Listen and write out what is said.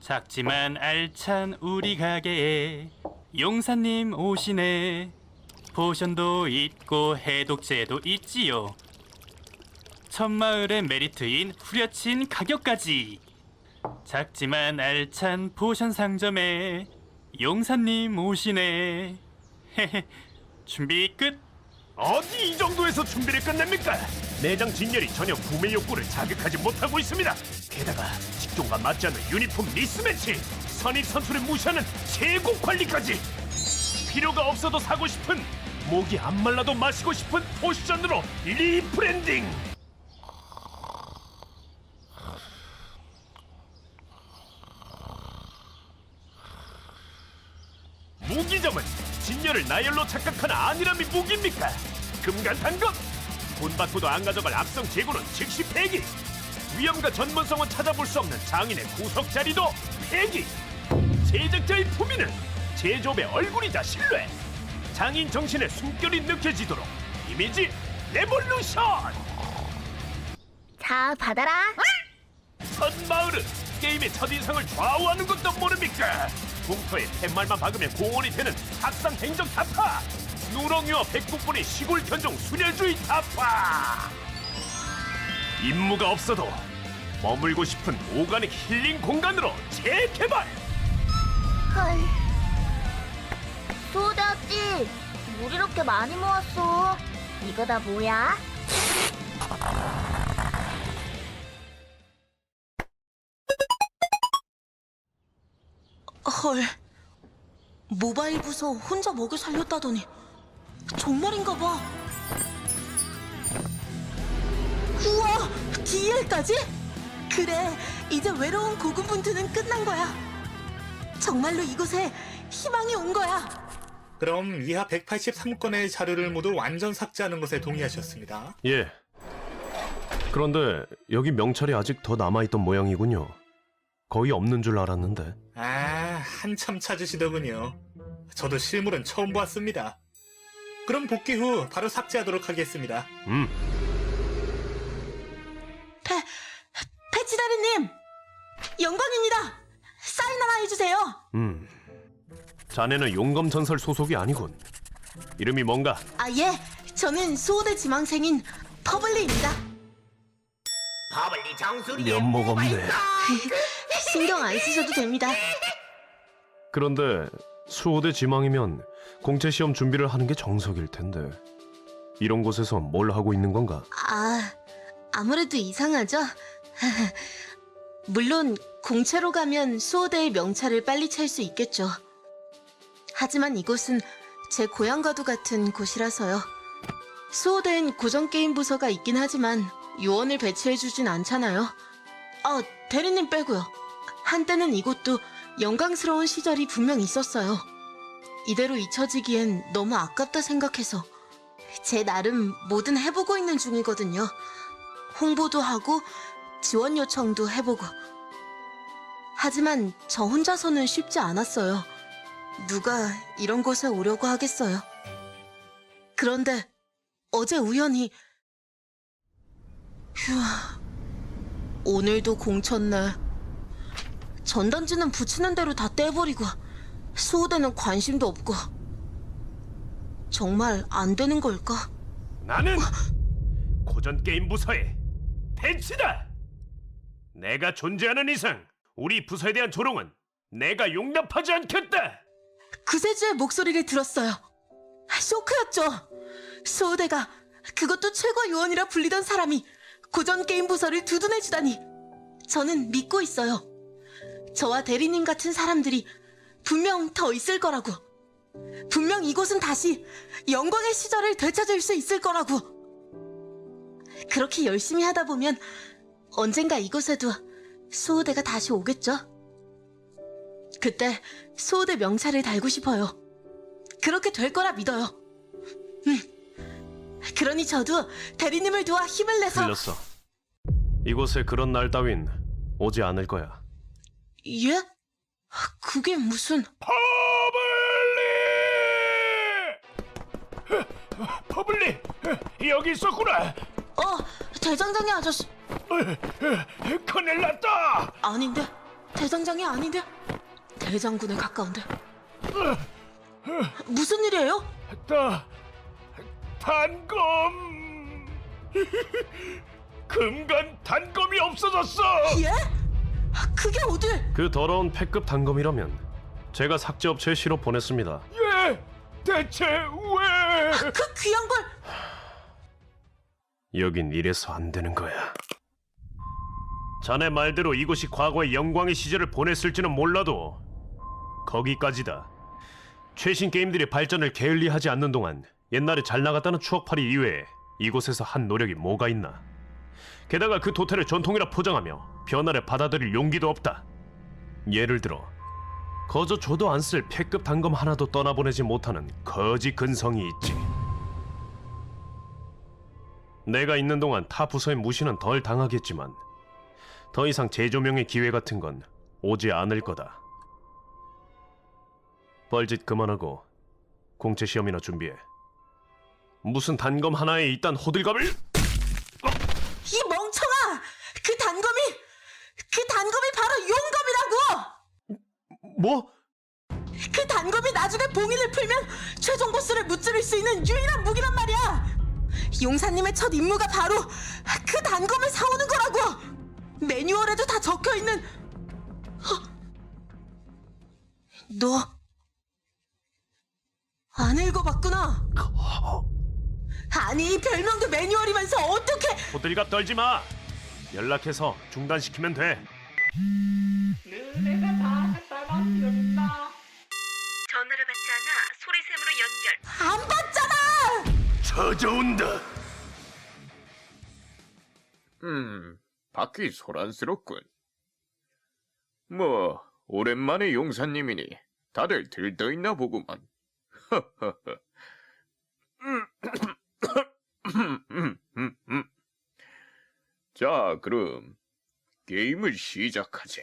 작지만 알찬 우리 가게에 용사님 오시네. 포션도 있고 해독제도 있지요. 천마을의 메리트인 후려친 가격까지. 작지만 알찬 포션 상점에 용사님 오시네. 헤헤. 준비 끝. 어디 이 정도에서 준비를 끝냅니까? 내장 진열이 전혀 구매 욕구를 자극하지 못하고 있습니다. 게다가 직종과 맞지 않는 유니폼 미스매치, 선입 선수를 무시하는 최고 관리까지 필요가 없어도 사고 싶은 목이 안 말라도 마시고 싶은 포션으로 리브랜딩. 무기점은 진열을 나열로 착각하는 아니람이 무기입니까? 금간탄검! 돈 받고도 안 가져갈 악성 재고는 즉시 폐기! 위험과 전문성은 찾아볼 수 없는 장인의 구석 자리도 폐기! 제작자의 품위는 제조업의 얼굴이자 신뢰! 장인 정신의 숨결이 느껴지도록 이미지 레볼루션! 자, 받아라. 선마을은 게임의 첫인상을 좌우하는 것도 모릅니까? 공터에 팻말만 박으면 공원이 되는 학상 행정 타파! 누렁이와 백국분의 시골 견종 순혈주의 타파! 임무가 없어도 머물고 싶은 오가닉 힐링 공간으로 재개발! 헐. 소다지, 물 이렇게 많이 모았어. 이거 다 뭐야? 헐. 모바일 부서 혼자 먹여 살렸다더니 정말인가 봐. 우와, DL까지? 그래, 이제 외로운 고군분투는 끝난 거야. 정말로 이곳에 희망이 온 거야. 그럼 이하 183건의 자료를 모두 완전 삭제하는 것에 동의하셨습니다. 예. 그런데 여기 명찰이 아직 더 남아있던 모양이군요. 거의 없는 줄 알았는데. 아, 한참 찾으시더군요. 저도 실물은 처음 보았습니다. 그럼 복귀 후 바로 삭제하도록 하겠습니다. 음, 패, 패치다리님! 영광입니다! 사인 하나 해주세요! 음. 자네는 용검 전설 소속이 아니군. 이름이 뭔가? 아, 예. 저는 수호대 지망생인 퍼블리입니다. 면목 없네. 신경 안 쓰셔도 됩니다. 그런데 수호대 지망이면 공채 시험 준비를 하는 게 정석일 텐데. 이런 곳에서 뭘 하고 있는 건가? 아, 아무래도 이상하죠? 물론 공채로 가면 수호대의 명찰을 빨리 찰 수 있겠죠. 하지만 이곳은 제 고향과도 같은 곳이라서요. 수호대엔 고정 게임 부서가 있긴 하지만 요원을 배치해주진 않잖아요. 아, 대리님 빼고요. 한때는 이곳도 영광스러운 시절이 분명 있었어요. 이대로 잊혀지기엔 너무 아깝다 생각해서 제 나름 뭐든 해보고 있는 중이거든요. 홍보도 하고 지원 요청도 해보고. 하지만 저 혼자서는 쉽지 않았어요. 누가 이런 곳에 오려고 하겠어요. 그런데 어제 우연히 휴 오늘도 공쳤네. 전단지는 붙이는 대로 다 떼버리고 수호대는 관심도 없고 정말 안 되는 걸까? 나는 고전 게임 부서의 벤치다. 내가 존재하는 이상 우리 부서에 대한 조롱은 내가 용납하지 않겠다. 그세주의 목소리를 들었어요. 쇼크였죠. 수호대가 그것도 최고 요원이라 불리던 사람이 고전 게임 부서를 두둔해주다니. 저는 믿고 있어요. 저와 대리님 같은 사람들이 분명 더 있을 거라고. 분명 이곳은 다시 영광의 시절을 되찾을 수 있을 거라고. 그렇게 열심히 하다 보면 언젠가 이곳에도 수호대가 다시 오겠죠? 그때 수호대 명찰을 달고 싶어요. 그렇게 될 거라 믿어요. 음. 그러니 저도 대리님을 도와 힘을 내서 틀렸어. 이곳에 그런 날 따윈 오지 않을 거야. 예? 그게 무슨 퍼블리! 퍼블리! 여기 있었구나! 어, 대장장이 아저씨. 큰일 났다! 아닌데. 대장장이 아닌데. 대장군에 가까운데. 무슨 일이에요? 다 단검 금간 단검이 없어졌어 예? 그게 어딜? 그 더러운 패급 단검이라면 제가 삭제 업체에 실어 보냈습니다. 예 대체 왜그 귀한 걸 여긴 이래서 안 되는 거야. 자네 말대로 이곳이 과거의 영광의 시절을 보냈을지는 몰라도 거기까지다. 최신 게임들이 발전을 게을리하지 않는 동안 옛날에 잘 나갔다는 추억팔이 이외에 이곳에서 한 노력이 뭐가 있나? 게다가 그 도태를 전통이라 포장하며 변화를 받아들일 용기도 없다. 예를 들어 거저 줘도 안쓸 패급 단검 하나도 떠나보내지 못하는 거지 근성이 있지. 내가 있는 동안 타 부서의 무시는 덜 당하겠지만 더 이상 재조명의 기회 같은 건 오지 않을 거다. 뻘짓 그만하고 공채 시험이나 준비해. 무슨 단검 하나에 이딴 호들갑을? 이 멍청아! 그 단검이 그 단검이 바로 용검이라고! 뭐? 그 단검이 나중에 봉인을 풀면 최종 보스를 무찌를 수 있는 유일한 무기란 말이야. 용사님의 첫 임무가 바로 그 단검을 사오는 거라고. 매뉴얼에도 다 적혀 있는. 어? 너안 읽어봤구나. 아니 별명도 매뉴얼이면서 어떻게? 호들갑 떨지 마. 연락해서 중단시키면 돼. 전화를 받지 않아 소리샘으로 연결. 안 받잖아. 찾아온다 음, 받기 소란스럽군. 뭐, 오랜만에 용사님이니 다들 들떠있나 보구만. 허허허. 음, 음, 음, 음. 자, 그럼 게임을 시작하지.